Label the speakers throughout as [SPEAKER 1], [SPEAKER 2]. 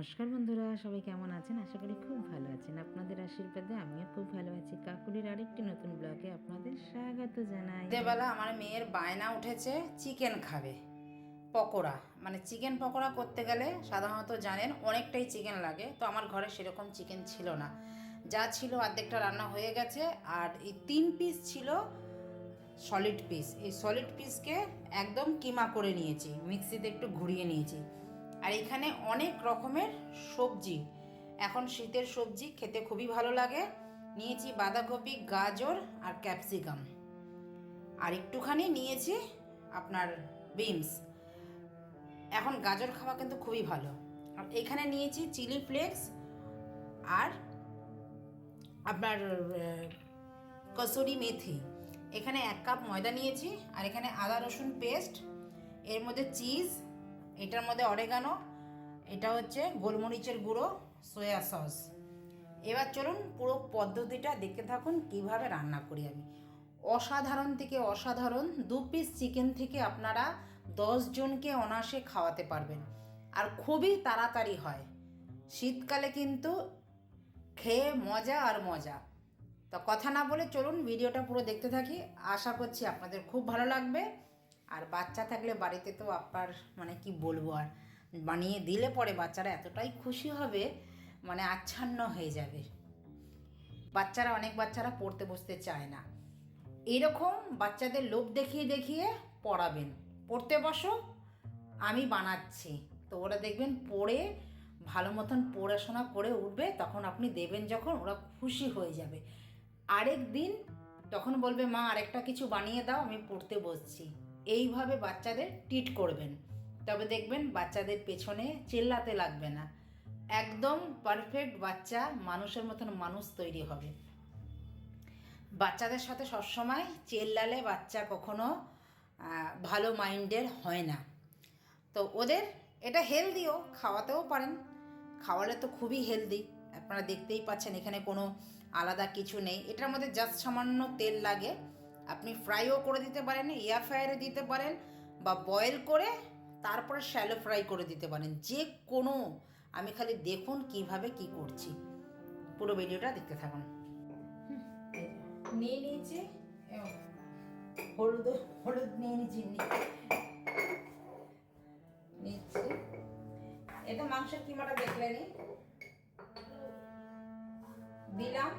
[SPEAKER 1] নমস্কার বন্ধুরা, সবাই কেমন আছেন? আশা করি খুব ভালো আছেন। আপনাদের আশীর্বাদে আমিও খুব ভালো আছি। কাকুলির আরেকটি নতুন ব্লগে আপনাদের স্বাগত জানাই।
[SPEAKER 2] রাত্রেবেলা আমার মেয়ের বায়না উঠেছে, চিকেন খাবে, পকোড়া। মানে চিকেন পকোড়া করতে গেলে সাধারণত জানেন অনেকটাই চিকেন লাগে। তো আমার ঘরে সেরকম চিকেন ছিল না। যা ছিল অর্ধেকটা রান্না হয়ে গেছে, আর এই তিন পিস ছিল সলিড পিস এই সলিড পিসকে একদম কিমা করে নিয়েছি। মিক্সিতে একটু ঘুরিয়ে নিয়েছি। আর এখানে অনেক রকমের সবজি। এখন শীতের সবজি খেতে খুবই ভালো লাগে। নিয়েছি বাঁধাকপি, গাজর আর ক্যাপসিকাম। আর একটুখানি নিয়েছি আপনার বিনস। এখন গাজর খাওয়া কিন্তু খুবই ভালো। আর এখানে নিয়েছি চিলি ফ্লেক্স আর আপনার কসুরি মেথি। এখানে এক কাপ ময়দা নিয়েছি আর এখানে আদা রসুন পেস্ট, এর মধ্যে চিজ এটার মধ্যে অরেগানো এটা হচ্ছে গোলমরিচের গুঁড়ো সয়া সস এবার চলুন পুরো পদ্ধতিটা দেখতে থাকুন কীভাবে রান্না করি আমি। অসাধারণ থেকে অসাধারণ, দু পিস চিকেন থেকে আপনারা জনকে অনায়াসে খাওয়াতে পারবেন। আর খুবই তাড়াতাড়ি হয়। শীতকালে কিন্তু খেয়ে মজা আর মজা। তো কথা না বলে চলুন ভিডিওটা পুরো দেখতে থাকি। আশা করছি আপনাদের খুব ভালো লাগবে। আর বাচ্চা থাকলে বাড়িতে তো আপনার মানে কি বলব আর, বানিয়ে দিলে পরে বাচ্চারা এতটাই খুশি হবে মানে আচ্ছন্ন হয়ে যাবে। বাচ্চারা, অনেক বাচ্চারা পড়তে বসতে চায় না। এরকম বাচ্চাদের লোভ দেখিয়ে দেখিয়ে পড়াবেন। পড়তে বসো, আমি বানাচ্ছি। তো ওরা দেখবেন পড়ে, ভালো মতন পড়াশোনা করে উঠবে, তখন আপনি দেবেন যখন, ওরা খুশি হয়ে যাবে। আরেক দিন তখন বলবে, মা, আরেকটা কিছু বানিয়ে দাও, আমি পড়তে বসছি। এইভাবে বাচ্চাদের ট্রিট করবেন। তবে দেখবেন বাচ্চাদের পেছনে চিল্লাতে লাগবে না। একদম পারফেক্ট বাচ্চা মানুষের মতন মানুষ তৈরি হবে। বাচ্চাদের সাথে সবসময় চেল্লালে বাচ্চা কখনো ভালো মাইন্ডের হয় না। তো ওদের এটা হেলদিও খাওয়াতেও পারেন। খাওয়ালে তো খুবই হেলদি আপনারা দেখতেই পাচ্ছেন এখানে কোনো আলাদা কিছু নেই। এটার মধ্যে জাস্ট সামান্য তেল লাগে। আপনি ফ্রাইও করে দিতে পারেন এয়ার ফ্রায়ারে দিতে পারেন বা বয়েল করে তারপরে শ্যালো ফ্রাই করে দিতে পারেন। যে কোনো, আমি খালি দেখুন কীভাবে কি করছি। পুরো ভিডিওটা দেখতে থাকুন। নিয়ে নিয়েছি হলুদ হলুদ নিয়ে নিয়েছি নিচ্ছি এটা মাংসের কিমাটা দেখলেনি? দিলাম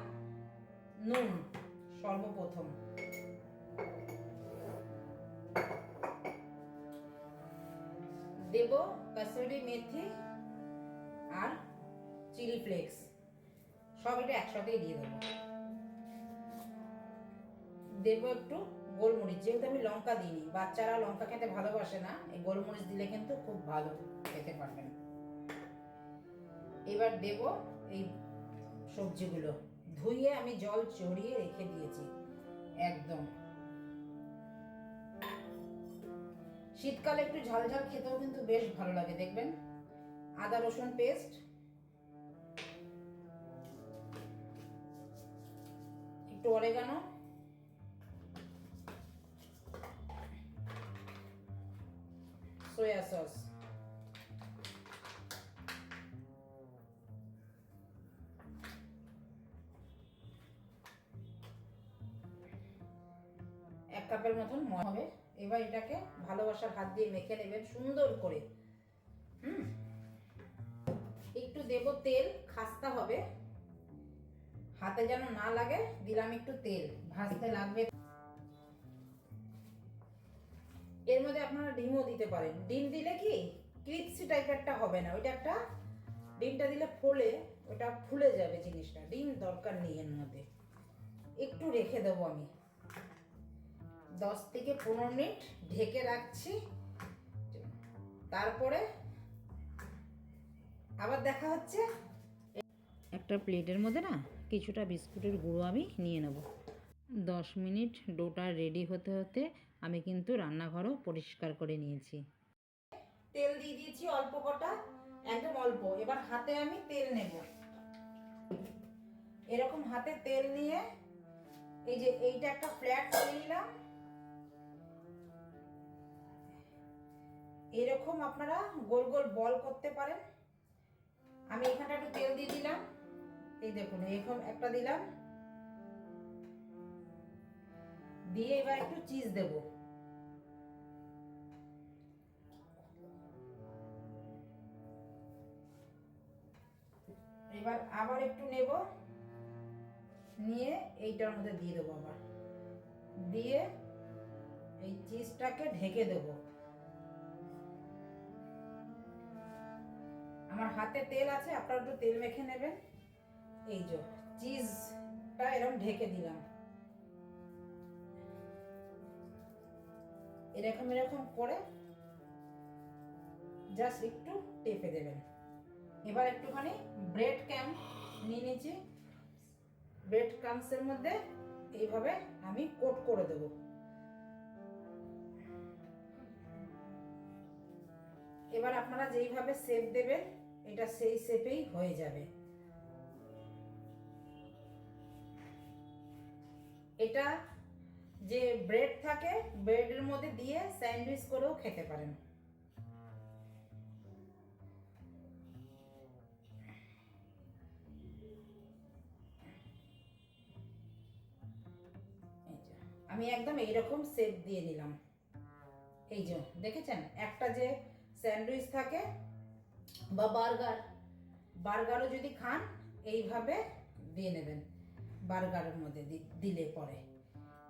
[SPEAKER 2] নুন, সর্বপ্রথম। দেব কাসুরি মেথি আর চিলি ফ্লেক্স। সব এটা একসাথেই দিয়ে দেবো। দেবো একটু গোলমরিচ। যেহেতু আমি লঙ্কা দিইনি, বাচ্চারা লঙ্কা খেতে ভালোবাসে না, এই গোলমরিচ দিলে কিন্তু খুব ভালো খেতে পারবেন। এবার দেব এই সবজিগুলো। ধুইয়ে আমি জল চড়িয়ে রেখে দিয়েছি, একদম। শীতকালে একটু ঝাল ঝাল খেতেও কিন্তু বেশ ভালো লাগে, দেখবেন? আদা, রসুন পেস্ট একটু অরেগানো সোয়া সস এক কাপের মতন ময় হবে এবার এটাকে ভালোবাসার হাত দিয়ে মেখে নেবেন সুন্দর করে। হুম? একটু দেব তেল, খাস্তা হবে। হাতে যেন না লাগে, দিলাম একটু তেল। ভাজতে লাগবে। এর মধ্যে আপনারা ডিমও দিতে পারেন। ডিম দিলে কি, ক্রিপসি টাইপেরটা হবে না। ওইটা একটা, ডিমটা দিলে ফোলে, ওটা ফুলে যাবে জিনিসটা। ডিম দরকার নেই এর মধ্যে। একটু রেখে দেবো আমি। দশ থেকে পনেরো মিনিট ঢেকে রাখছি। তারপরে আবার দেখা হচ্ছে।
[SPEAKER 1] একটা প্লেটের মধ্যে না কিছুটা বিস্কুটের গুঁড়ো আমি নিয়ে নেব। দশ মিনিট ডোটা রেডি হতে হতে আমি কিন্তু রান্নাঘরও পরিষ্কার করে নিয়েছি।
[SPEAKER 2] তেল দিয়ে দিয়েছি অল্প কটা, একদম অল্প। এবার হাতে আমি তেল নেব। এরকম হাতে তেল নিয়ে এই যে এইটা একটা ফ্ল্যাট এরকম আপনারা গোল গোল বল করতে পারেন। আমি এখানটা একটু তেল দিয়ে দিলাম। এই দেখুন, এরকম একটা দিলাম। দিয়ে এবার একটু চিজ দেব। এবার আবার একটু নেব। নিয়ে এইটার মধ্যে দিয়ে দেবো আবার। দিয়ে এই চিজটাকে ঢেকে দেব। আমার হাতে তেল আছে, আপনারা একটু তেল মেখে নেবেন। এই যে, চিজটা এরকম ঢেকে দিলাম। এরকম এরকম করে জাস্ট একটু টেপে দেবেন। এবার একটুখানি ব্রেড ক্যাম নিয়ে নিয়েছি। ব্রেড ক্রামসের মধ্যে এইভাবে আমি কোট করে দেব। এবার আপনারা যেইভাবে শেপ দেবেন এটা সেই শেপেই হয়ে যাবে। এটা যে ব্রেড থাকে ব্রেডের মধ্যে দিয়ে স্যান্ডউইচ করেও খেতে পারেন। আমি একদম এইরকম শেপ দিয়ে নিলাম এই যে, দেখেছেন? একটা যে স্যান্ডউইচ থাকে বা বার্গার। বার্গারও যদি খান এইভাবে দিয়ে নেবেন। বার্গারের মধ্যে দিলে পরে।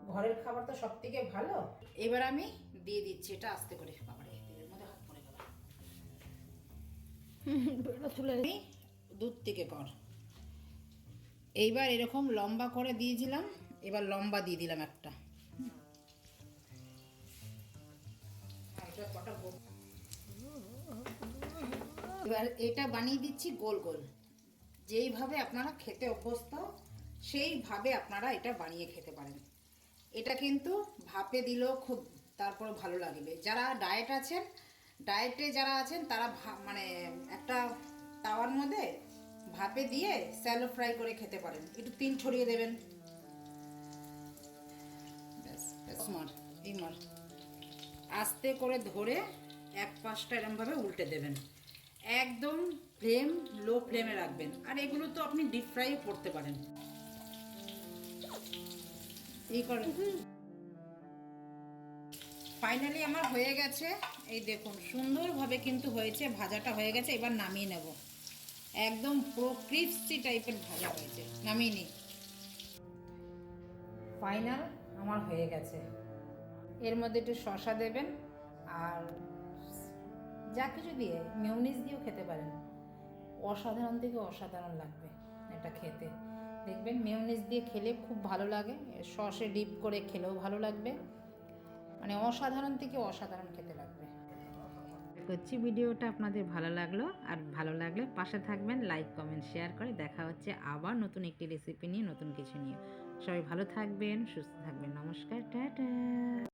[SPEAKER 2] ঘরের খাবার তো সব থেকে ভালো। এবার আমি দিয়ে দিচ্ছি এটা আস্তে করে। বাবারে তেলের মধ্যে হাত পড়ে গেল। আমি দুধ থেকে কর এইবার এরকম লম্বা করে দিয়েছিলাম। এবার লম্বা দিয়ে দিলাম একটা। এবার এটা বানিয়ে দিচ্ছি গোল গোল। যেইভাবে আপনারা খেতে অভ্যস্ত, সেইভাবে আপনারা এটা বানিয়ে খেতে পারেন। এটা কিন্তু ভাপে দিলেও খুব তারপরে ভালো লাগবে। যারা ডায়েট আছেন ডায়েটে যারা আছেন, তারা মানে একটা তাওয়ার মধ্যে ভাপে দিয়ে স্যালো ফ্রাই করে খেতে পারেন। একটু তিল ছড়িয়ে দেবেন। আস্তে করে ধরে এক পাশটা এরমভাবে উল্টে দেবেন। একদম ফ্লেম লো ফ্লেমে রাখবেন। আর এগুলো তো আপনি ডিপ ফ্রাই করতে পারেন। এই করেন। ফাইনালি আমার হয়ে গেছে। এই দেখুন, সুন্দরভাবে কিন্তু হয়েছে, ভাজাটা হয়ে গেছে, এবার নামিয়ে নেব। একদম পুরো ক্রিপসি টাইপের ভাজা হয়েছে। নামিয়ে নিই। ফাইনাল আমার হয়ে গেছে। এর মধ্যে একটু শশা দেবেন, আর যা কিছু দিয়ে মিউনিস দিয়েও খেতে পারেন। অসাধারণ থেকে অসাধারণ লাগবে এটা খেতে। দেখবেন মিউনিস দিয়ে খেলে খুব ভালো লাগে, সসে ডিপ করে খেলেও ভালো লাগবে। মানে অসাধারণ থেকে অসাধারণ খেতে লাগবে।
[SPEAKER 1] করছি ভিডিওটা আপনাদের ভালো লাগল আর ভালো লাগলে পাশে থাকবেন, লাইক, কমেন্ট, শেয়ার করে দেখা হচ্ছে আবার নতুন একটি রেসিপি নিয়ে, নতুন কিছু নিয়ে। সবাই ভালো থাকবেন, সুস্থ থাকবেন। নমস্কার, টাটা!